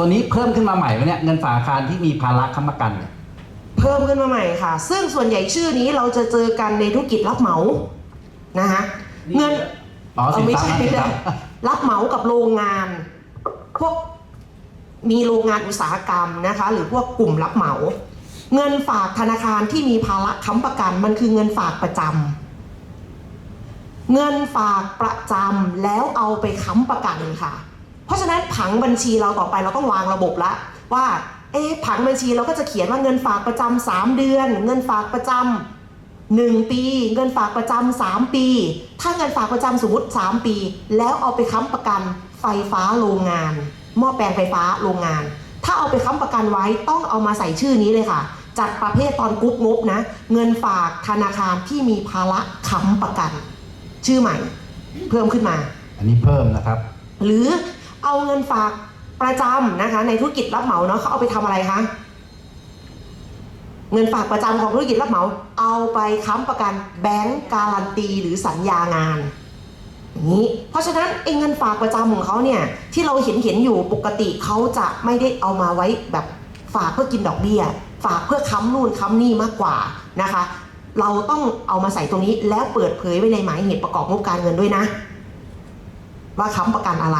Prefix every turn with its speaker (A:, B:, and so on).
A: ตัวนี้เพิ่มขึ้นมาใหม่ไหมเนี่ยเงินฝากอาคารที่มีภาระค้ำประกันเนี่ย
B: เพิ่มขึ้นมาใหม่ค่ะ ซึ่งส่วนใหญ่ชื่อนี้เราจะเจอกันในธุรกิจรับเหมานะคะเงิน
A: อ๋อ
B: เอ
A: สิ
B: อนไม่
A: ทรัพ
B: ใช่
A: ย์นะสินท
B: นะ
A: รัพย์
B: รับเหมากับโรงงาน พวกมีโรงงานอุตสาหกรรมนะคะ หรือพวกกลุ่มรับเหมา เงินฝากธนาคารที่มีภาระค้ำประกัน มันคือเงินฝากประจำเงินฝากประจำแล้วเอาไปค้ำประกันค่ะ เพราะฉะนั้นผังบัญชีเราต่อไปเราต้องวางระบบละว่าเอ๊ะผังบัญชีเราก็จะเขียนว่าเงินฝากประจำสามเดือน เงินฝากประจำหนึ่งปี เงินฝากประจำสามปี ถ้าเงินฝากประจำสมมติสามปี แล้วเอาไปค้ำประกันไฟฟ้าโรงงานหม้อแปลงไฟฟ้าโรงงาน ถ้าเอาไปค้ำประกันไว้ต้องเอามาใส่ชื่อนี้เลยค่ะ จัดประเภทตอนกรุ๊ปงบนะ เงินฝากธนาคารที่มีภาระค้ำประกัน ชื่อใหม่ เพิ่มขึ้นมา
A: อันนี้เพิ่มนะครับ
B: หรือ เอาเงินฝากประจำนะคะ ในธุรกิจรับเหมาเนาะเขาเอาไปทำอะไรคะเงินฝากประจำของธุรกิจรับเหมา เอาไปค้ำประกันแบงก์การันตีหรือสัญญางานนี้เพราะฉะนั้นไอ้เงินฝากประจำของเขาเนี่ยที่เราเห็นเห็นอยู่ปกติเขาจะไม่ได้เอามาไว้แบบฝากเพื่อกินดอกเบี้ย ฝากเพื่อค้ำนู่นค้ำนี่มากกว่านะคะ เราต้องเอามาใส่ตรงนี้แล้วเปิดเผยไว้ในหมายเหตุประกอบงบการเงินด้วยนะ ว่าค้ำประกันอะไร